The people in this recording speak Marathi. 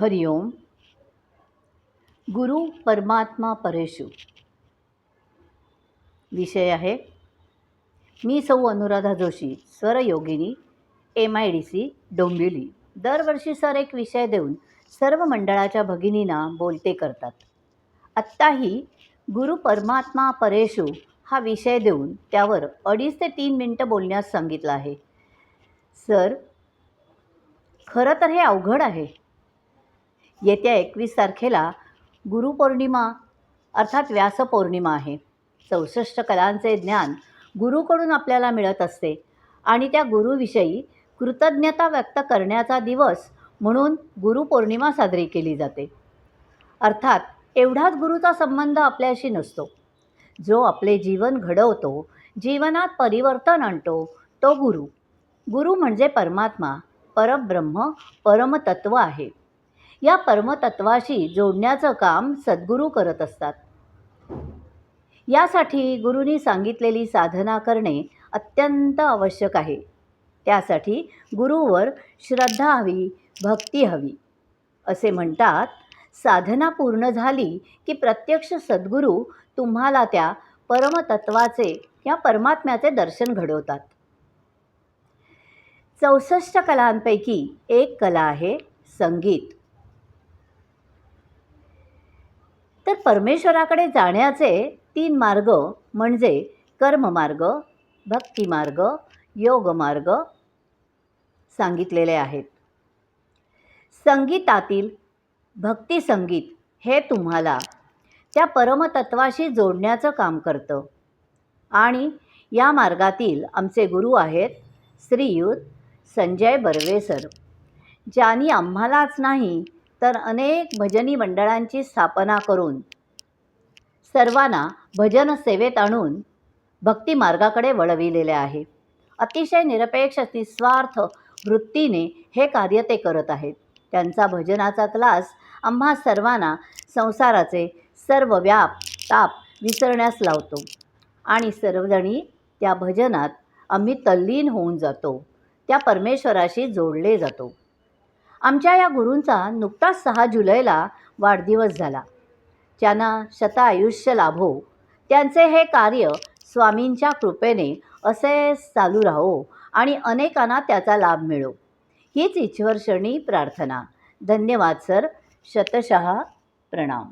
हरिओम. गुरु परमात्मा परेशू. विषय आहे मी सौ Anuradha Joshi Swarayogini M I D C Dombivli. दरवर्षी सर एक विषय देऊन सर्व मंडळाच्या भगिनींना बोलते करतात. आत्ताही गुरु परमात्मा परेशू हा विषय देऊन त्यावर अडीच ते तीन मिनटं बोलण्यास सांगितलं आहे. सर खरं तर हे अवघड आहे. येत्या एकवीस तारखेला गुरुपौर्णिमा अर्थात व्यासपौर्णिमा आहे. चौसष्ट कलांचे ज्ञान गुरुकडून आपल्याला मिळत असते आणि त्या गुरुविषयी कृतज्ञता व्यक्त करण्याचा दिवस म्हणून गुरुपौर्णिमा साजरी केली जाते. अर्थात एवढाच गुरुचा संबंध आपल्याशी नसतो. जो आपले जीवन घडवतो जीवनात परिवर्तन आणतो तो गुरु. गुरु म्हणजे परमात्मा परब्रह्म परमतत्व आहे. या परमतत्वाशी जोडण्याचं काम सद्गुरू करत असतात. यासाठी गुरुनी सांगितलेली साधना करणे अत्यंत आवश्यक आहे. त्यासाठी गुरुवर श्रद्धा हवी भक्ती हवी. असे म्हणतात साधना पूर्ण झाली की प्रत्यक्ष सद्गुरू तुम्हाला त्या परमतत्वाचे या परमात्म्याचे दर्शन घडवतात. चौसष्ट कलांपैकी एक कला आहे संगीत. तर परमेश्वराकडे जाण्याचे तीन मार्ग म्हणजे कर्ममार्ग भक्तिमार्ग योगमार्ग सांगितलेले आहेत. संगीतातील भक्तिसंगीत हे तुम्हाला त्या परमतत्वाशी जोडण्याचं काम करतं. आणि या मार्गातील आमचे गुरु आहेत श्रीयुत संजय बर्वे सर ज्यांनी आम्हालाच नाही तर अनेक भजनी मंडळांची स्थापना करून सर्वांना भजन सेवेत आणून भक्तिमार्गाकडे वळविलेले आहे. अतिशय निरपेक्ष निस्वार्थ वृत्तीने हे कार्य ते करत आहेत. त्यांचा भजनाचा क्लास आम्हा सर्वांना संसाराचे सर्व व्याप ताप विसरण्यास लावतो आणि सर्वजणी त्या भजनात आम्ही तल्लीन होऊन जातो. त्या परमेश्वराशी जोडले जातो. आमच्या या गुरूंचा नुकताच सहा जुलैला वाढदिवस झाला. ज्यांना शतायुष्य लाभो त्यांचे हे कार्य स्वामींच्या कृपेने असे चालू राहो आणि अनेकांना त्याचा लाभ मिळो. हीच ईश्वरशरणी प्रार्थना. धन्यवाद सर. शतशः प्रणाम.